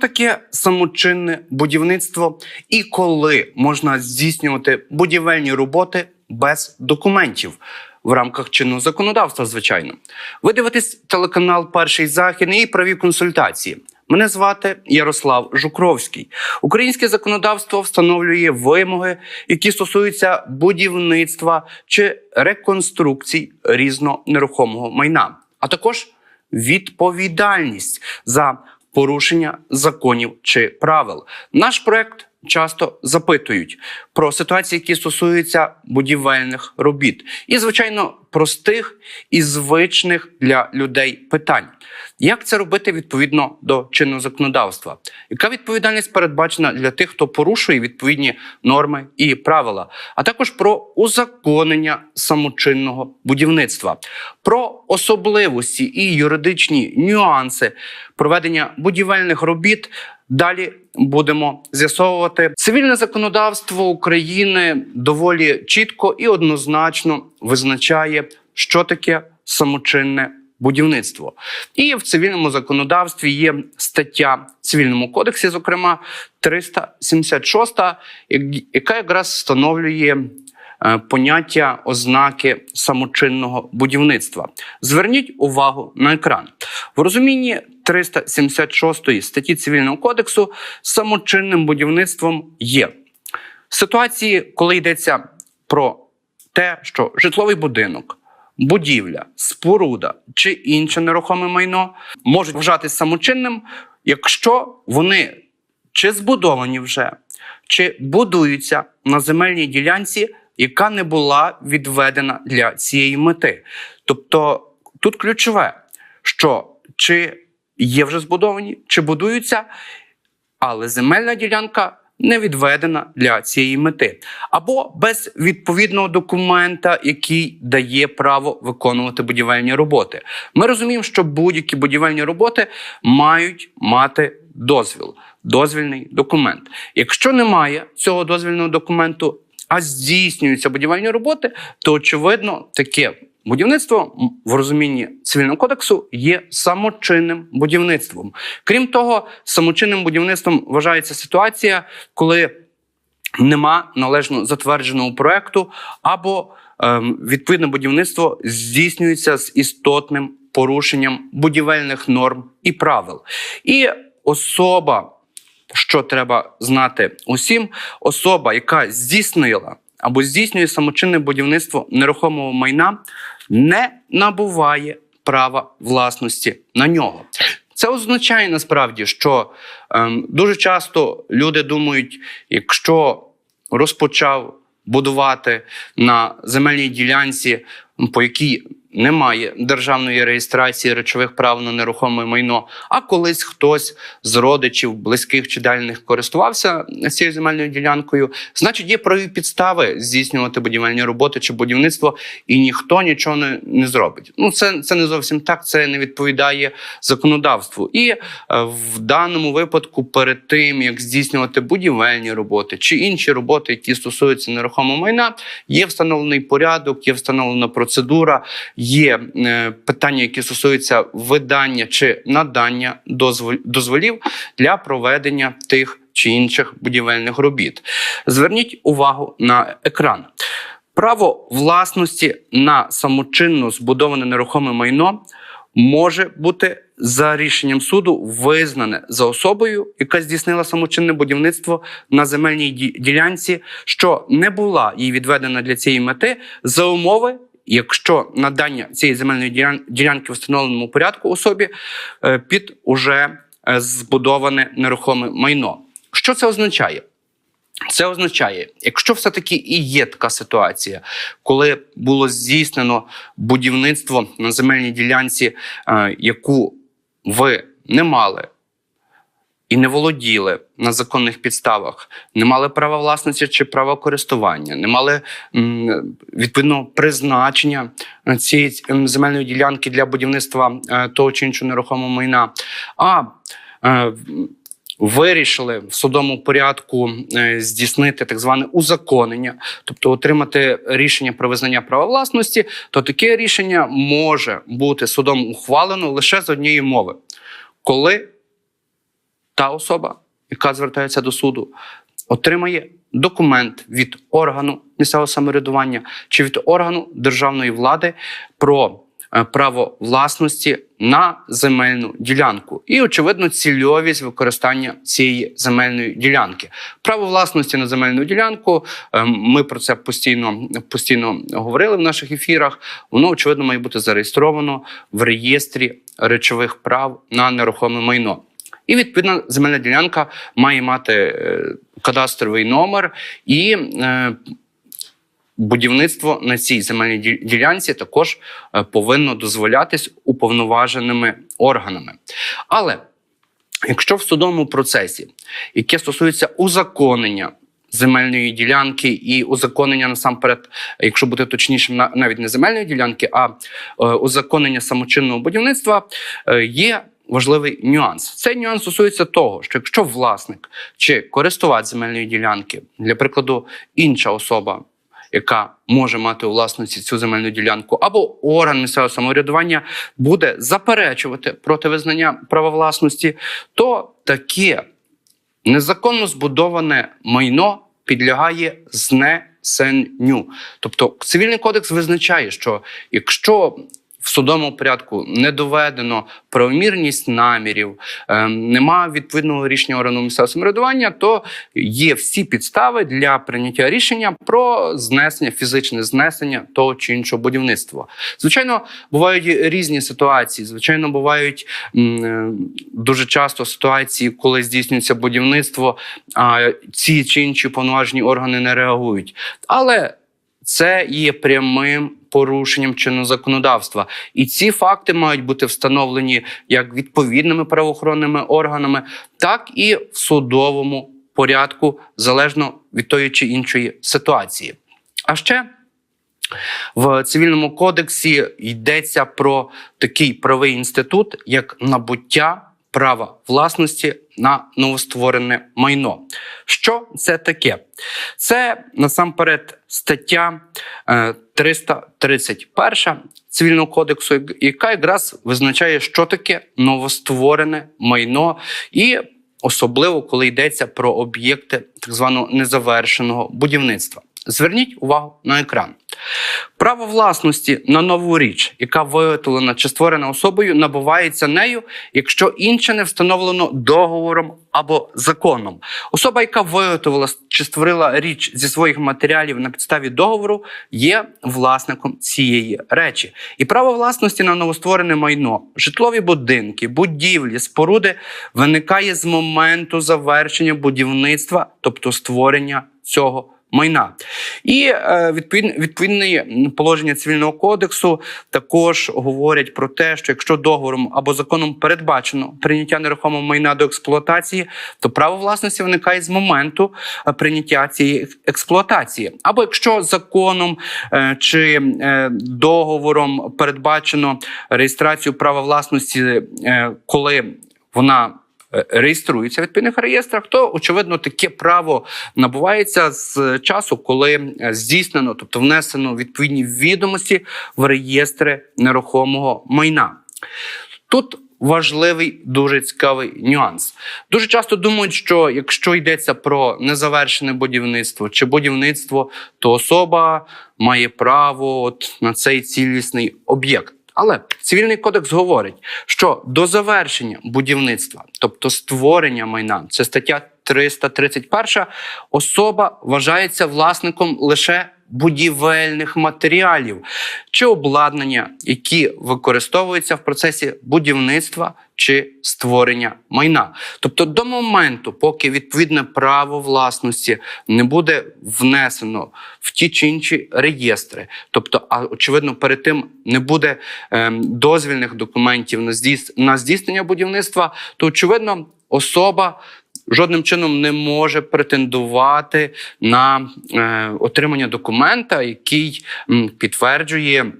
Таке самочинне будівництво і коли можна здійснювати будівельні роботи без документів в рамках чинного законодавства, звичайно? Ви дивитесь телеканал Перший західний і праві консультації. Мене звати Ярослав Жукровський. Українське законодавство встановлює вимоги, які стосуються будівництва чи реконструкцій різного нерухомого майна, а також відповідальність за порушення законів чи правил. Наш проект часто запитують про ситуації, які стосуються будівельних робіт, і звичайно простих і звичних для людей питань. Як це робити відповідно до чинного законодавства? Яка відповідальність передбачена для тих, хто порушує відповідні норми і правила, а також про узаконення самочинного будівництва, про особливості і юридичні нюанси проведення будівельних робіт? Далі будемо з'ясовувати цивільне законодавство України доволі чітко і однозначно визначає, що таке самочинне будівництво. І в цивільному законодавстві є стаття цивільному кодексі, зокрема 376, яка якраз встановлює е, поняття ознаки самочинного будівництва. Зверніть увагу на екран. В розумінні 376 статті Цивільного кодексу самочинним будівництвом є ситуації, коли йдеться про те, що житловий будинок, будівля, споруда чи інше нерухоме майно можуть вважатися самочинним, якщо вони чи збудовані вже, чи будуються на земельній ділянці, яка не була відведена для цієї мети. Тобто тут ключове, що чи є вже збудовані, чи будуються, але земельна ділянка не відведена для цієї мети, або без відповідного документа, який дає право виконувати будівельні роботи. Ми розуміємо, що будь-які будівельні роботи мають мати дозвіл, дозвільний документ. Якщо немає цього дозвільного документу, а здійснюються будівельні роботи, то очевидно таке будівництво в розумінні цивільного кодексу є самочинним будівництвом. Крім того, самочинним будівництвом вважається ситуація, коли нема належно затвердженого проекту, або ем, відповідне будівництво здійснюється з істотним порушенням будівельних норм і правил. І особа, що треба знати усім, особа, яка здійснила або здійснює самочинне будівництво нерухомого майна, не набуває права власності на нього. Це означає насправді, що ем, дуже часто люди думають, якщо розпочав будувати на земельній ділянці, по якій немає державної реєстрації речових прав на нерухоме майно, а колись хтось з родичів, близьких чи дальних користувався цією земельною ділянкою, значить є праві підстави здійснювати будівельні роботи чи будівництво, і ніхто нічого не, не зробить. Ну це, це не зовсім так, це не відповідає законодавству. І е, в даному випадку, перед тим як здійснювати будівельні роботи чи інші роботи, які стосуються нерухомого майна, є встановлений порядок, є встановлена процедура, є е, питання, які стосуються видання чи надання дозволів для проведення тих чи інших будівельних робіт. Зверніть увагу на екран. Право власності на самочинно збудоване нерухоме майно може бути за рішенням суду визнане за особою, яка здійснила самочинне будівництво на земельній ділянці, що не була їй відведена для цієї мети, за умови. Якщо надання цієї земельної ділянки в встановленому порядку особі е, під уже е, збудоване нерухоме майно, що це означає? Це означає, якщо все-таки і є така ситуація, коли було здійснено будівництво на земельній ділянці, е, яку ви не мали і не володіли на законних підставах, не мали права власності чи права користування, не мали відповідного призначення цієї земельної ділянки для будівництва е, того чи іншого нерухомого майна. А е, вирішили в судовому порядку е, здійснити так зване узаконення, тобто отримати рішення про визнання права власності, то таке рішення може бути судом ухвалено лише з однієї мови, коли та особа, яка звертається до суду, отримає документ від органу місцевого самоврядування чи від органу державної влади про е, право власності на земельну ділянку і, очевидно, цільовість використання цієї земельної ділянки. Право власності на земельну ділянку. е, Ми про це постійно постійно говорили в наших ефірах. Воно очевидно має бути зареєстровано в реєстрі речових прав на нерухоме майно. І відповідно земельна ділянка має мати е, кадастровий номер і е, будівництво на цій земельній ділянці також е, повинно дозволятись уповноваженими органами. Але якщо в судовому процесі, яке стосується узаконення земельної ділянки і узаконення насамперед, якщо бути точнішим, навіть не земельної ділянки, а узаконення самочинного будівництва, є важливий нюанс. Цей нюанс стосується того, що якщо власник чи користувач земельної ділянки, для прикладу, інша особа, яка може мати у власності цю земельну ділянку, або орган місцевого самоврядування буде заперечувати проти визнання права власності, то таке незаконно збудоване майно підлягає знесенню. Тобто цивільний кодекс визначає, що якщо в судовому порядку не доведено правомірність намірів, е, нема відповідного рішення органу місцевого самоврядування, то є всі підстави для прийняття рішення про знесення, фізичне знесення того чи іншого будівництва. Звичайно, бувають різні ситуації. Звичайно, бувають е, дуже часто ситуації, коли здійснюється будівництво, а ці чи інші повноважені органи не реагують. Але це є прямим порушенням чинного законодавства, і ці факти мають бути встановлені як відповідними правоохоронними органами, так і в судовому порядку, залежно від тої чи іншої ситуації. А ще в цивільному кодексі йдеться про такий правий інститут, як набуття права власності на новостворене майно. Що це таке? Це насамперед стаття е, 331 цивільного кодексу, яка якраз визначає, що таке новостворене майно, і особливо коли йдеться про об'єкти так званого незавершеного будівництва. Зверніть увагу на екран. Право власності на нову річ, яка виготовлена чи створена особою, набувається нею, якщо інше не встановлено договором або законом. Особа, яка виготовила чи створила річ зі своїх матеріалів на підставі договору, є власником цієї речі. І право власності на новостворене майно, житлові будинки, будівлі, споруди виникає з моменту завершення будівництва, тобто створення цього майна. І е, відповідне положення цивільного кодексу також говорять про те, що якщо договором або законом передбачено прийняття нерухомого майна до експлуатації, то право власності виникає з моменту е, прийняття цієї експлуатації. Або якщо законом е, чи договором передбачено реєстрацію права власності, коли вона е, реєструється в відповідних реєстрах, то очевидно таке право набувається з часу, коли е, здійснено, тобто внесено відповідні відомості в реєстри нерухомого майна. Тут важливий дуже цікавий нюанс. Дуже часто думають, що якщо йдеться про незавершене будівництво чи будівництво, то особа має право от на цей цілісний об'єкт. Але цивільний кодекс говорить, що до завершення будівництва, тобто створення майна, це стаття 331, особа вважається власником лише будівельних матеріалів чи обладнання, які використовуються в процесі будівництва чи створення майна. Тобто, до моменту, поки відповідне право власності не буде внесено в ті чи інші реєстри, тобто, а очевидно, перед тим не буде ем, дозвільних документів на здійс- на здійснення будівництва, то очевидно особа жодним чином не може претендувати на е, отримання документа, який підтверджує.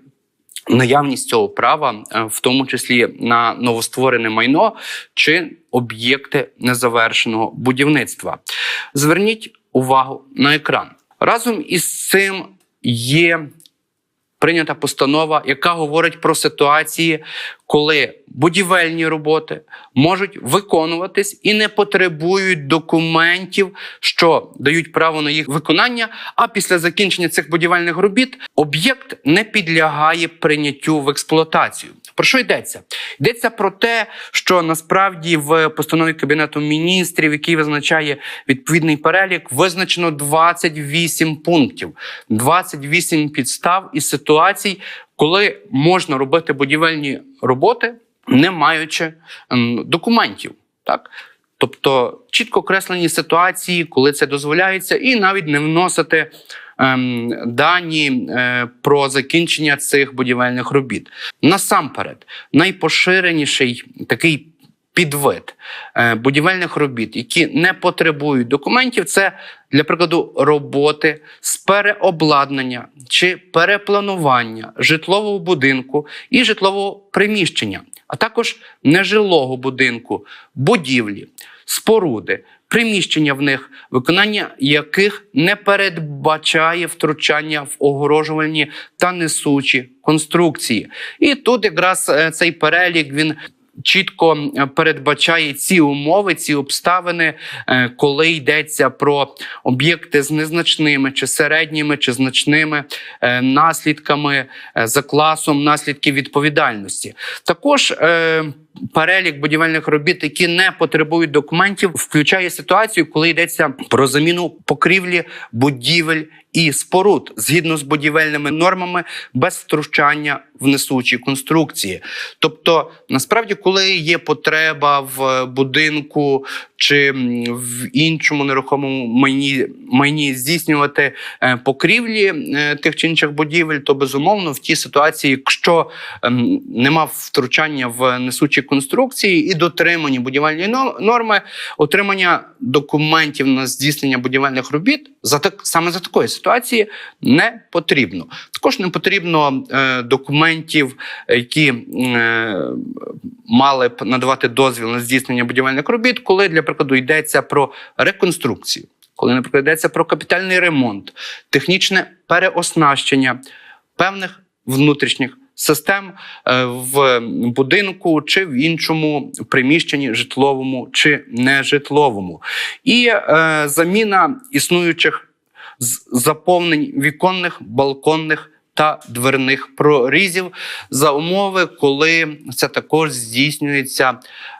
Наявність цього права, е, в тому числі на новостворене майно чи об'єкти незавершеного будівництва. Зверніть увагу на екран. Разом із цим є прийнята постанова, яка говорить про ситуації, коли будівельні роботи можуть виконуватись і не потребують документів, що дають право на їх виконання. А після закінчення цих будівельних робіт об'єкт не підлягає прийняттю в експлуатацію. Про що йдеться? Йдеться про те, що насправді в постанові Кабінету міністрів, який визначає відповідний перелік, визначено 28 пунктів, 28 підстав і ситуацій, коли можна робити будівельні роботи, не маючи документів. Так? Тобто чітко окреслені ситуації, коли це дозволяється, і навіть не вносити ем, дані е, про закінчення цих будівельних робіт. Насамперед, найпоширеніший такий підвид е, будівельних робіт, які не потребують документів, це для прикладу роботи з переобладнання чи перепланування житлового будинку і житлового приміщення, а також нежилого будинку, будівлі, споруди. Приміщення в них, виконання яких не передбачає втручання в огорожувальні та несучі конструкції. І тут якраз е, цей перелік він чітко е, передбачає ці умови, ці обставини, е, коли йдеться про об'єкти з незначними чи середніми чи значними е, наслідками за класом наслідків відповідальності. Також Перелік будівельних робіт, які не потребують документів, включає ситуацію, коли йдеться про заміну покрівлі будівель і споруд згідно з будівельними нормами без втручання в несучі конструкції. Тобто, насправді, коли є потреба в будинку чи в іншому нерухомому майні, майні здійснювати е, покрівлі е, тих чи інших будівель, то безумовно в тій ситуації, якщо ем, нема втручання в несучі конструкції і дотримані будівельні норми, отримання документів на здійснення будівельних робіт за так саме за такої ситуації не потрібно. Також не потрібно е, документів, які е, мали б надавати дозвіл на здійснення будівельних робіт, коли для прикладу йдеться про реконструкцію, коли наприклад йдеться про капітальний ремонт, технічне переоснащення певних внутрішніх систем е, в будинку чи в іншому приміщенні житловому чи нежитловому, і е, заміна існуючих з- заповнень віконних, балконних та дверних прорізів за умови, коли це також здійснюється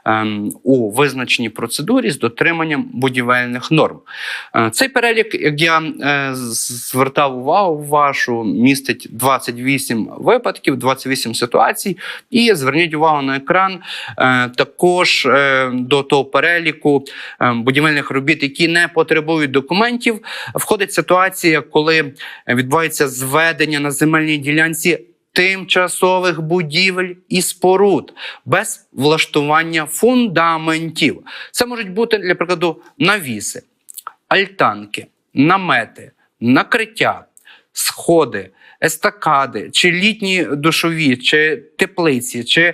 ем, у визначеній процедурі з дотриманням будівельних норм. Е, Цей перелік, як я е, звертав увагу вашу, містить 28 випадків, 28 ситуацій. І зверніть увагу на екран е, також до того переліку будівельних робіт, які не потребують документів. Входить ситуація, коли відбувається зведення на земельній ділянці. Тимчасових будівель і споруд без влаштування фундаментів. Це можуть бути, для прикладу, навіси, альтанки, намети, накриття, сходи, естакади, чи літні душові, чи теплиці, чи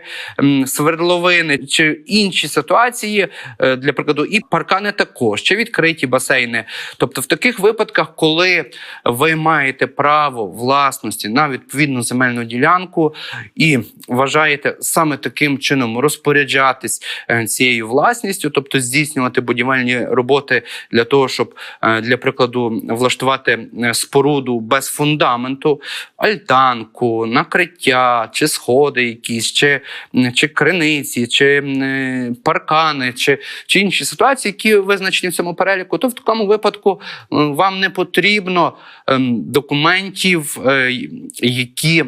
свердловини, чи інші ситуації, е, для прикладу, і паркани також, чи відкриті басейни. Тобто, в таких випадках, коли ви маєте право власності на відповідну земельну ділянку і вважаєте саме таким чином розпоряджатись е, цією власністю, тобто здійснювати будівельні роботи для того, щоб е, для прикладу влаштувати споруду без фундаменту, альтанку, накриття, чи сходи якісь, чи, чи криниці, чи е, паркани, чи, чи інші ситуації, які визначені в цьому переліку, то в такому випадку вам не потрібно ем, документів, е, які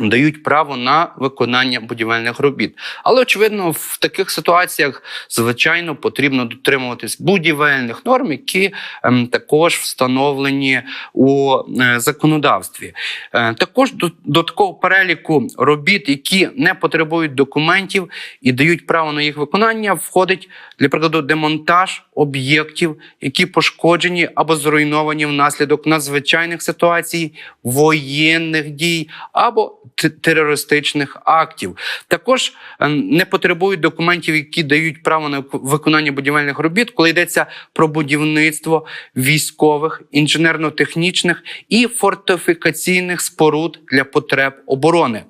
дають право на виконання будівельних робіт. Але очевидно, в таких ситуаціях звичайно потрібно дотримуватись будівельних норм, які ем, також встановлені у е, законодавстві. Е, також до, до такого переліку робіт, які не потребують документів і дають право на їх виконання, входить для прикладу демонтаж об'єктів, які пошкоджені або зруйновані внаслідок надзвичайних ситуацій, воєнних дій або терористичних актів. Також е, не потребують документів, які дають право на виконання будівельних робіт, коли йдеться про будівництво військових, інженерно-технічних і фортифікаційних споруд для потреб оборони.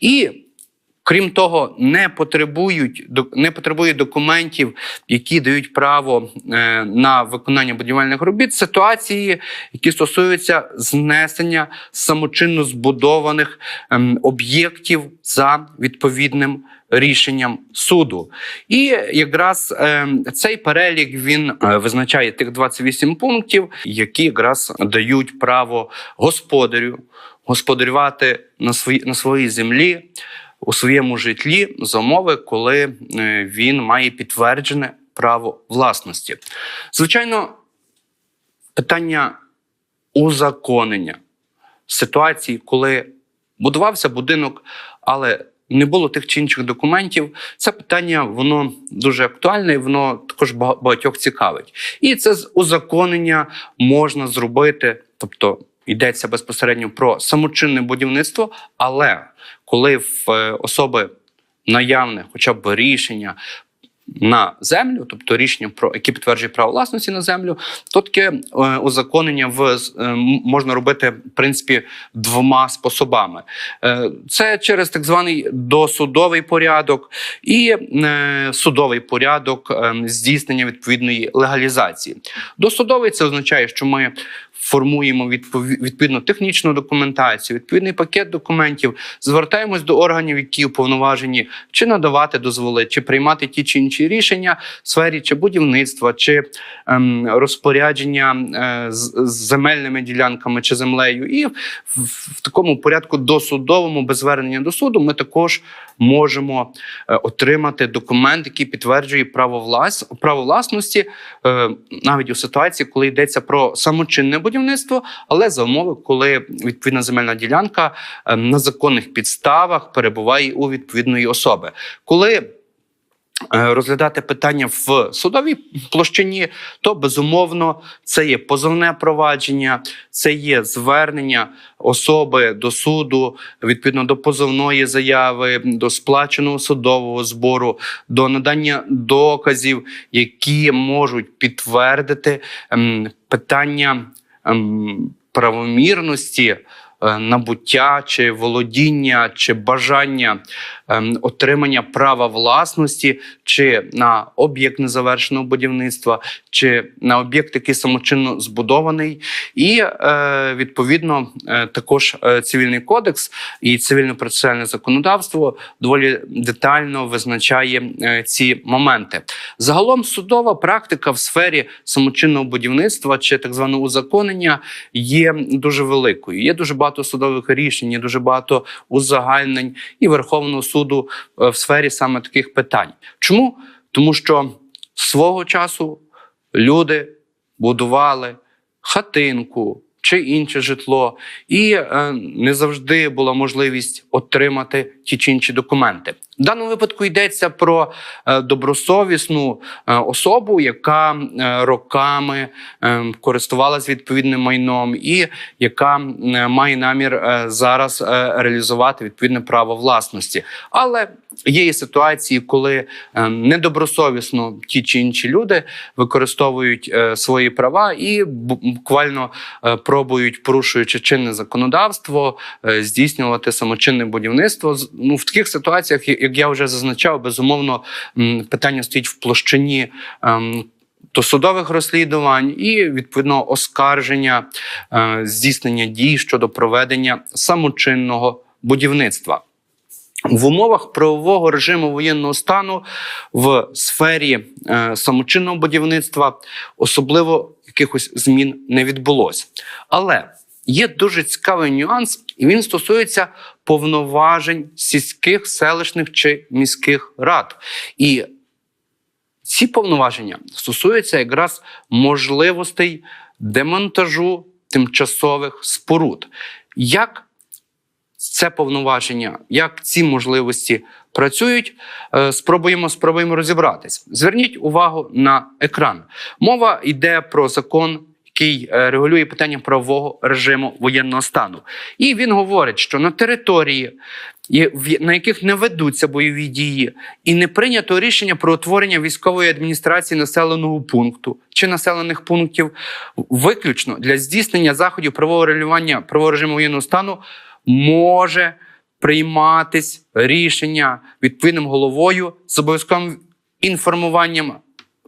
І Крім того, не потребують не потребують документів, які дають право е, на виконання будівельних робіт, ситуації, які стосуються знесення самочинно збудованих ем, об'єктів за відповідним рішенням суду. І якраз ем, цей перелік він е, визначає тих 28 пунктів, які якраз дають право господарю господарювати на своїй на своїй землі у своєму житлі за умови, коли е, він має підтверджене право власності. Звичайно, питання узаконення ситуації, коли будувався будинок, але не було тих чи інших документів. Це питання воно дуже актуальне, і воно також багатьох цікавить. І це узаконення можна зробити, тобто йдеться безпосередньо про самочинне будівництво, але коли в е, особи наявне хоча б рішення. На землю, тобто рішення про які підтверджує право власності на землю, то таке е, узаконення в е, можна робити в принципі двома способами. Е, це через так званий досудовий порядок і судовий порядок здійснення відповідної легалізації. Досудовий це означає, що ми формуємо відпові- відповідну технічну документацію, відповідний пакет документів, звертаємось до органів, які уповноважені чи надавати дозволи, чи приймати ті чи інші рішення в сфері чи будівництва, чи ем, розпорядження е, з, з земельними ділянками чи землею. І в, в, такому порядку досудовому, без звернення до суду, ми також можемо е, отримати документ, який підтверджує право, влас, право власності, е, навіть у ситуації, коли йдеться про самочинне будівництво, але за умови, коли відповідна земельна ділянка е, на законних підставах перебуває у відповідної особи. Коли Розглядати питання в судовій площині, то безумовно це є позовне провадження, це є звернення особи до суду відповідно до позовної заяви, до сплаченого судового збору, до надання доказів, які можуть підтвердити ем, питання ем, правомірності. Е, Набуття чи володіння, чи бажання ем, отримання права власності, чи на об'єкт незавершеного будівництва, чи на об'єкт, який самочинно збудований, і е, відповідно е, також е, цивільний кодекс і цивільно-процесуальне законодавство доволі детально визначає ці моменти. Загалом судова практика в сфері самочинного будівництва чи так званого узаконення є дуже великою. Є дуже багато судових рішень, є дуже багато узагальнень і Верховного суду в сфері саме таких питань. Чому? Тому що свого часу люди будували хатинку чи інше житло, і е, не завжди була можливість отримати ті чи інші документи. В даному випадку йдеться про е, добросовісну е, особу, яка роками користувалась відповідним майном, і яка має намір зараз реалізувати відповідне право власності. Але є і ситуації, коли е, недобросовісно ті чи інші люди використовують е, свої права і буквально е, пробують, порушуючи чинне законодавство, здійснювати самочинне будівництво. Ну в таких ситуаціях, як я вже зазначав, безумовно питання стоїть в площині. ем, Досудових розслідувань і відповідно оскарження здійснення дій щодо проведення самочинного будівництва. В умовах правового режиму воєнного стану в сфері е, самочинного будівництва особливо якихось змін не відбулося. Але є дуже цікавий нюанс, і він стосується повноважень сільських, селищних чи міських рад. І ці повноваження стосуються якраз можливостей демонтажу тимчасових споруд. Як це повноваження, як ці можливості працюють, е, спробуємо, спробуємо розібратись. Зверніть увагу на екран. Мова йде про закон, який е, регулює питання правового режиму воєнного стану. І він говорить, що на території, на яких не ведуться бойові дії, і не прийнято рішення про утворення військової адміністрації населеного пункту чи населених пунктів, виключно для здійснення заходів правового регулювання правового режиму воєнного стану може прийматись рішення відповідним головою з обов'язковим інформуванням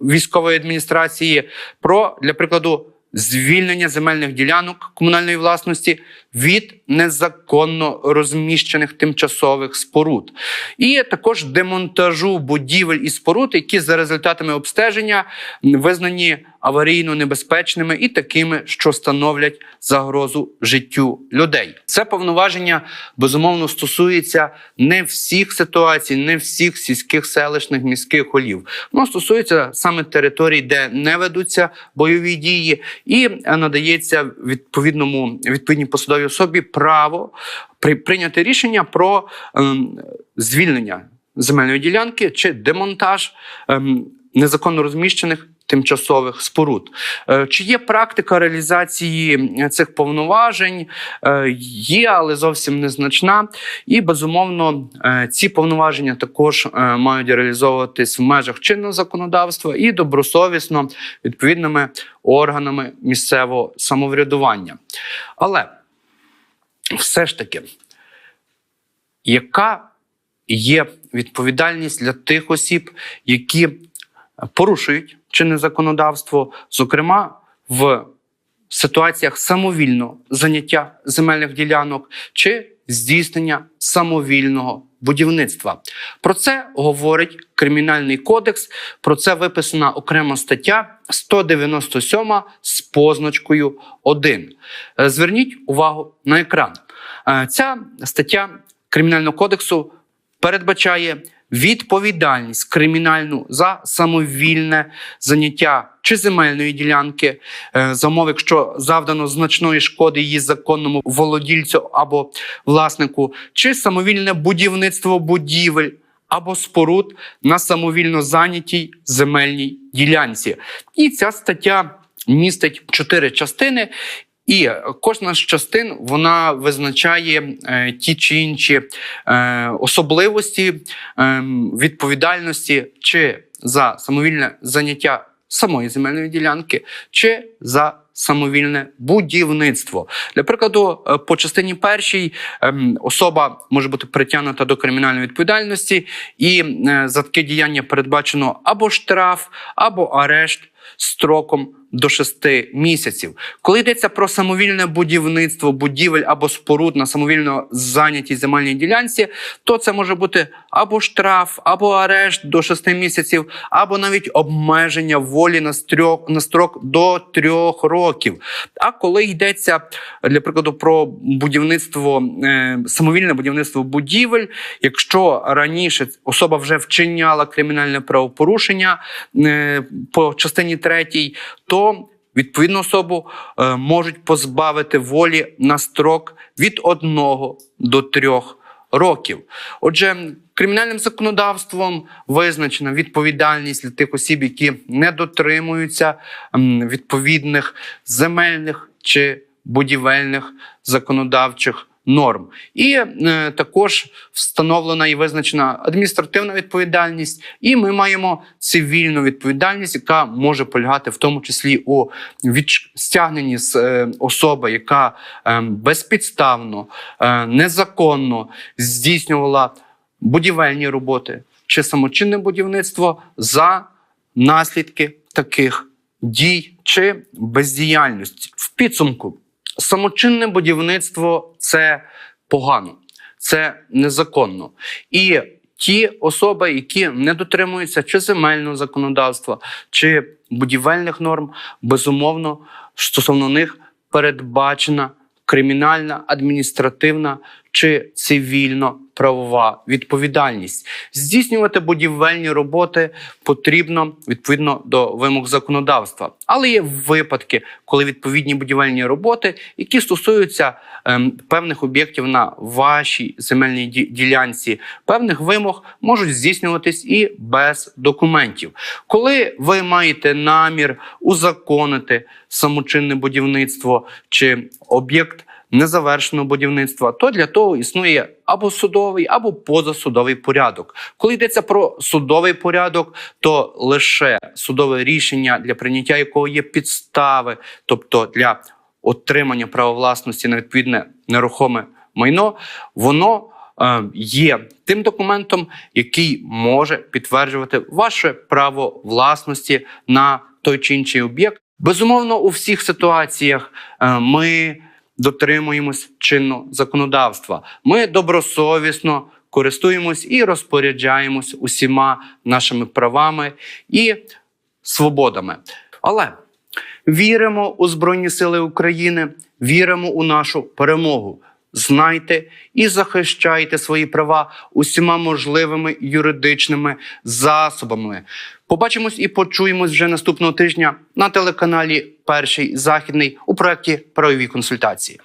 військової адміністрації про, для прикладу, звільнення земельних ділянок комунальної власності від незаконно розміщених тимчасових споруд, і також демонтажу будівель і споруд, які за результатами обстеження визнані аварійно небезпечними і такими, що становлять загрозу життю людей. Це повноваження безумовно стосується не всіх ситуацій, не всіх сільських селищних міських голів. Воно стосується саме територій, де не ведуться бойові дії, і е, надається відповідному відповідній посадовій особі право при прийняти рішення про ем, звільнення земельної ділянки чи демонтаж ем, незаконно розміщених тимчасових споруд. Е, Чи є практика реалізації цих повноважень? Е, Є, але зовсім незначна. І безумовно, е, ці повноваження також мають реалізовуватись в межах чинного законодавства і добросовісно відповідними органами місцевого самоврядування. Але все ж таки, яка є відповідальність для тих осіб, які порушують чинне законодавство, зокрема в ситуаціях самовільного заняття земельних ділянок чи здійснення самовільного будівництва. Про це говорить Кримінальний кодекс. Про це виписана окрема стаття 197 з позначкою 1. Е, Зверніть увагу на екран. Е, Ця стаття Кримінального кодексу передбачає відповідальність кримінальну за самовільне заняття чи земельної ділянки, е, за якщо завдано значної шкоди її законному володільцю або власнику, чи самовільне будівництво будівель. Або споруд на самовільно зайнятій земельній ділянці. І ця стаття містить чотири частини, і кожна з частин вона визначає е, ті чи інші е, особливості е, відповідальності чи за самовільне заняття самої земельної ділянки, чи за самовільне будівництво. Для прикладу, е, по частині першій ем, особа може бути притягнута до кримінальної відповідальності, і е, за таке діяння передбачено або штраф, або арешт строком до 6 місяців. Коли йдеться про самовільне будівництво, будівель або споруд на самовільно зайнятій земельній ділянці, то це може бути або штраф, або арешт до 6 місяців, або навіть обмеження волі на строк, на строк до 3 років. А коли йдеться для прикладу про будівництво, е, самовільне будівництво будівель, якщо раніше особа вже вчиняла кримінальне правопорушення е, по частині третій, то відповідну особу е, можуть позбавити волі на строк від 1 до 3 років. Отже, кримінальним законодавством визначена відповідальність для тих осіб, які не дотримуються відповідних земельних чи будівельних законодавчих норм. І е, також встановлена і визначена адміністративна відповідальність, і ми маємо цивільну відповідальність, яка може полягати в тому числі у відч- стягненні з е, особи, яка е, безпідставно, е, незаконно здійснювала будівельні роботи чи самочинне будівництво за наслідки таких дій чи бездіяльності. В підсумку самочинне будівництво це погано, це незаконно. І ті особи, які не дотримуються чи земельного законодавства, чи будівельних норм, безумовно, стосовно них передбачена кримінальна, адміністративна чи цивільно-правова відповідальність. Здійснювати будівельні роботи потрібно відповідно до вимог законодавства. Але є випадки, коли відповідні будівельні роботи, які стосуються ем, певних об'єктів на вашій земельній ділянці, певних вимог можуть здійснюватись і без документів. Коли ви маєте намір узаконити самочинне будівництво чи об'єкт незавершеного будівництва, то для того існує або судовий, або позасудовий порядок. Коли йдеться про судовий порядок, то лише судове рішення, для прийняття якого є підстави, тобто для отримання права власності на відповідне нерухоме майно, воно е, є тим документом, який може підтверджувати ваше право власності на той чи інший об'єкт. Безумовно, у всіх ситуаціях е, ми дотримуємось чинного законодавства. Ми добросовісно користуємось і розпоряджаємось усіма нашими правами і свободами. Але віримо у Збройні Сили України, віримо у нашу перемогу. Знайте і захищайте свої права усіма можливими юридичними засобами. Побачимось і почуємось вже наступного тижня на телеканалі Перший західний у проєкті правові консультації.